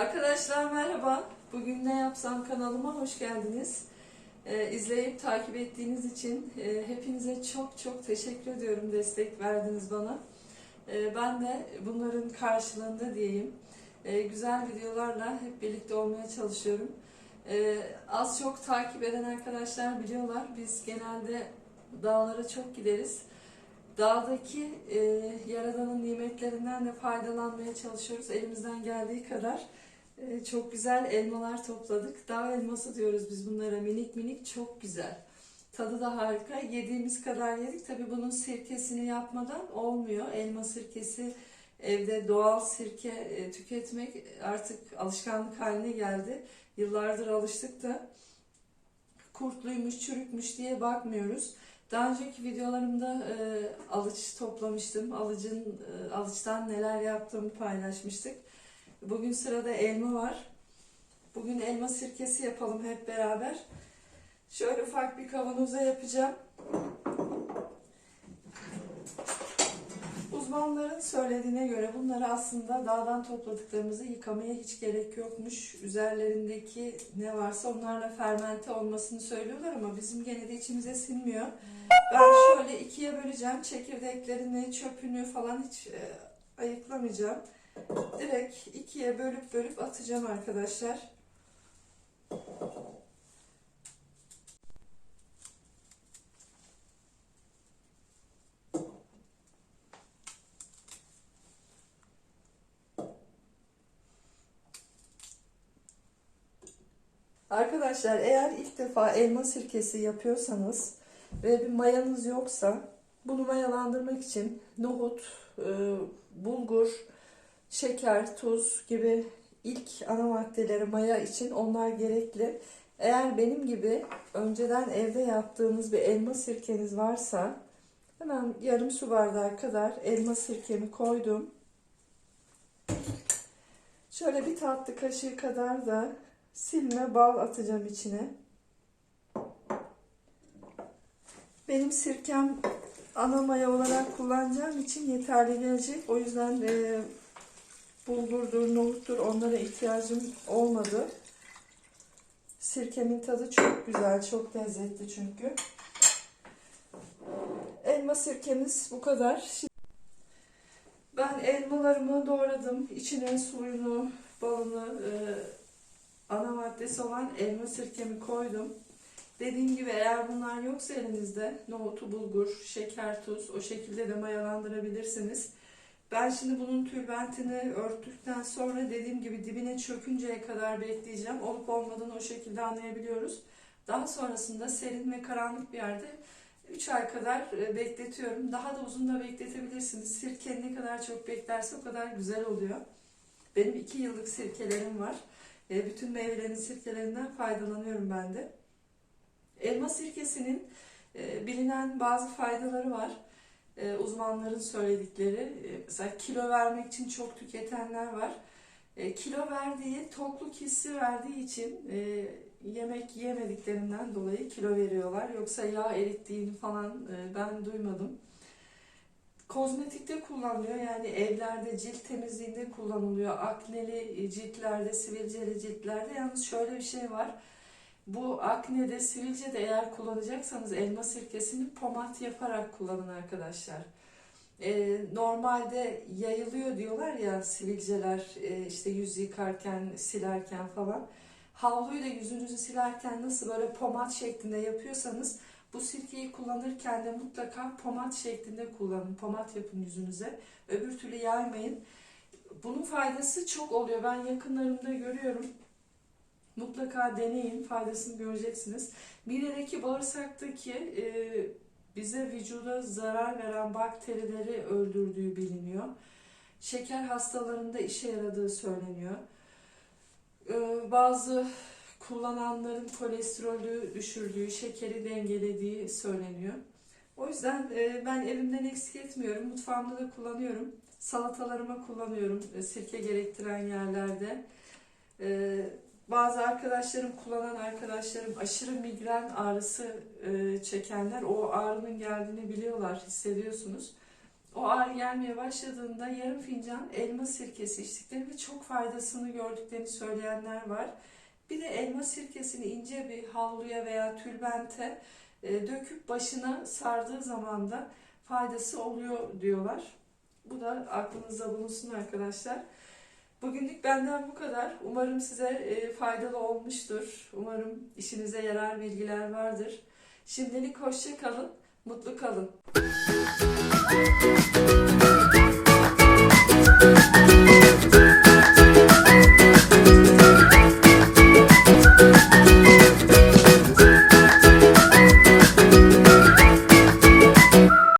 Arkadaşlar merhaba. Bugün ne yapsam kanalıma hoş geldiniz. Ee, izleyip takip ettiğiniz için e, hepinize çok çok teşekkür ediyorum destek verdiniz bana. Ee, ben de bunların karşılığında diyeyim. e, güzel videolarla hep birlikte olmaya çalışıyorum. Ee, az çok takip eden arkadaşlar biliyorlar. Biz genelde dağlara çok gideriz. Dağdaki e, Yaradan'ın nimetlerinden de faydalanmaya çalışıyoruz elimizden geldiği kadar. E, çok güzel elmalar topladık. Dağ elması diyoruz biz bunlara. Minik minik çok güzel. Tadı da harika. Yediğimiz kadar yedik. Tabii bunun sirkesini yapmadan olmuyor. Elma sirkesi evde doğal sirke e, tüketmek artık alışkanlık haline geldi. Yıllardır alıştık da kurtluymuş, çürükmüş diye bakmıyoruz. Daha önceki videolarımda e, alıç toplamıştım. Alıcın e, alıçtan neler yaptığımı paylaşmıştık. Bugün sırada elma var. Bugün elma sirkesi yapalım hep beraber. Şöyle ufak bir kavanoza yapacağım. Uzmanların söylediğine göre bunları aslında dağdan topladıklarımızı yıkamaya hiç gerek yokmuş. Üzerlerindeki ne varsa onlarla fermente olmasını söylüyorlar ama bizim gene de içimize sinmiyor. Ben şöyle ikiye böleceğim. Çekirdeklerini, çöpünü falan hiç e, ayıklamayacağım. Direkt ikiye bölüp bölüp atacağım arkadaşlar. Arkadaşlar eğer ilk defa elma sirkesi yapıyorsanız ve bir mayanız yoksa bunu mayalandırmak için nohut, e, bulgur, şeker, tuz gibi ilk ana maddeleri maya için onlar gerekli. Eğer benim gibi önceden evde yaptığınız bir elma sirkeniz varsa hemen yarım su bardağı kadar elma sirkemi koydum. Şöyle bir tatlı kaşığı kadar da silme bal atacağım içine. Benim sirkem ana maya olarak kullanacağım için yeterli gelecek. O yüzden bulgurdur, nohuttur onlara ihtiyacım olmadı. Sirkemin tadı çok güzel, çok lezzetli çünkü. Elma sirkemiz bu kadar. Şimdi ben elmalarımı doğradım. İçine suyunu, balını, e, ana maddesi olan elma sirkemi koydum. Dediğim gibi eğer bunlar yoksa elinizde nohutu, bulgur, şeker, tuz o şekilde de mayalandırabilirsiniz. Ben şimdi bunun tülbentini örttükten sonra dediğim gibi dibine çökünceye kadar bekleyeceğim. Olup olmadığını o şekilde anlayabiliyoruz. Daha sonrasında serin ve karanlık bir yerde 3 ay kadar e, bekletiyorum. Daha da uzun da bekletebilirsiniz. Sirke ne kadar çok beklerse o kadar güzel oluyor. Benim 2 yıllık sirkelerim var. E, Bütün meyvelerin sirkelerinden faydalanıyorum ben de. Elma sirkesinin e, bilinen bazı faydaları var. E, uzmanların söyledikleri. E, mesela kilo vermek için çok tüketenler var. E, kilo verdiği, tokluk hissi verdiği için e, yemek yemediklerinden dolayı kilo veriyorlar. Yoksa yağ erittiğini falan e, ben duymadım. Kozmetikte kullanılıyor yani evlerde cilt temizliğinde kullanılıyor. Akneli ciltlerde, sivilceli ciltlerde. Yalnız şöyle bir şey var. Bu aknede, sivilcede eğer kullanacaksanız elma sirkesini pomat yaparak kullanın arkadaşlar. Ee, normalde yayılıyor diyorlar ya sivilceler e, işte yüz yıkarken, silerken falan. Havluyla yüzünüzü silerken nasıl böyle pomat şeklinde yapıyorsanız bu sirkeyi kullanırken de mutlaka pomat şeklinde kullanın. Pomat yapın yüzünüze. Öbür türlü yaymayın. Bunun faydası çok oluyor. Ben yakınlarımda görüyorum. Mutlaka deneyin. Faydasını göreceksiniz. Midedeki bağırsaktaki e, bize vücuda zarar veren bakterileri öldürdüğü biliniyor. Şeker hastalarında işe yaradığı söyleniyor. E, bazı kullananların kolesterolü düşürdüğü, şekeri dengelediği söyleniyor. O yüzden e, ben evimden eksik etmiyorum. Mutfağımda da kullanıyorum. Salatalarıma kullanıyorum e, sirke gerektiren yerlerde. E, bazı arkadaşlarım, kullanan arkadaşlarım aşırı migren ağrısı e, çekenler o ağrının geldiğini biliyorlar, hissediyorsunuz. o ağrı gelmeye başladığında yarım fincan elma sirkesi içtiklerini ve çok faydasını gördüklerini söyleyenler var. Bir de elma sirkesini ince bir havluya veya tülbente e, döküp başına sardığı zaman da faydası oluyor diyorlar. Bu da aklınızda bulunsun arkadaşlar. Bugünlük benden bu kadar. Umarım size e, faydalı olmuştur. Umarım işinize yarar bilgiler vardır. Şimdilik hoşça kalın, mutlu kalın.